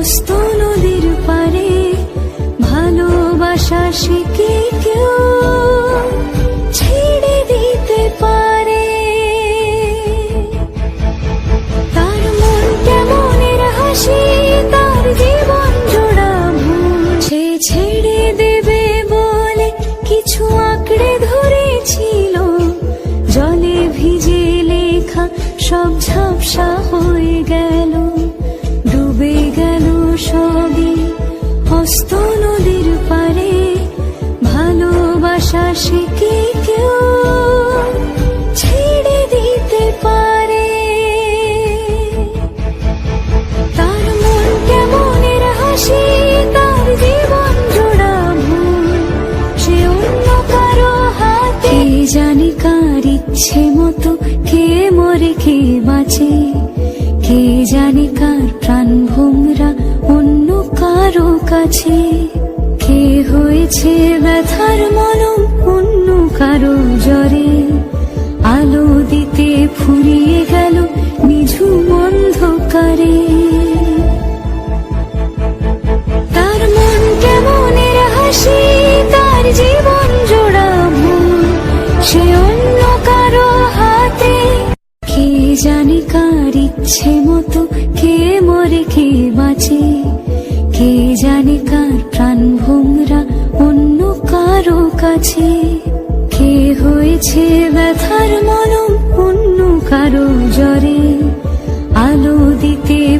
হস্ত নদীর পারে ভালোবাসা শিখে কেউ ছেড়ে দিতে পারে। তার মন কেমনের হাসি, তার জীবন জোড়া মুছে ছেড়ে দেবে বলে কিছু শিখে কেউ ছেড়ে দিতে পারে? তার মন কেমনের হাসি, তার জীবন জোড়া সে অন্য কারও হাতে। জানি ইচ্ছে মতো কে মরে কে বাঁচে? কে জানি কার প্রাণ ভোমরা অন্য কারও কাছে? হয়েছে ব্যথার মলম অন্য কারও জ্বরে। আলো দিতে ফুরিয়ে গেল নিঝুম অন্ধকারে। তার মন কেমনের হাসি, তার জীবন জোড়া সে অন্য কারও হাতে। কে জানি কার ইচ্ছে মতো কে মরে কে বাঁচে, কে জানি কার ভোমরা অন্য কারও কাছে। কে হয়েছে ব্যথার মলম অন্য কারও জ্বরে। আলো দিতে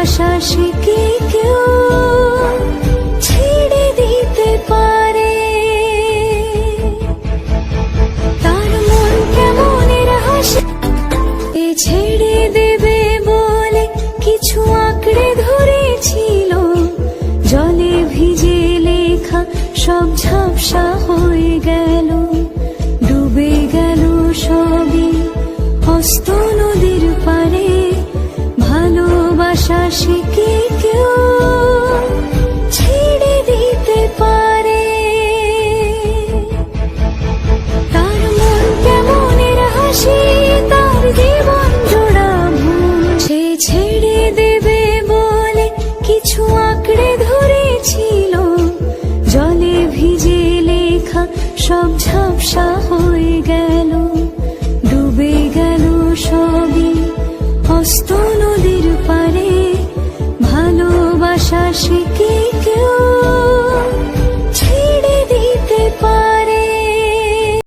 ভালোবাসা শিখে কেউ ছেড়ে দিতে পারে। তার মন কেমনের হাসি ছেড়ে দেবে বলে কিছু আঁকড়ে ধরেছিল বিশ্বাসে কি কেউ?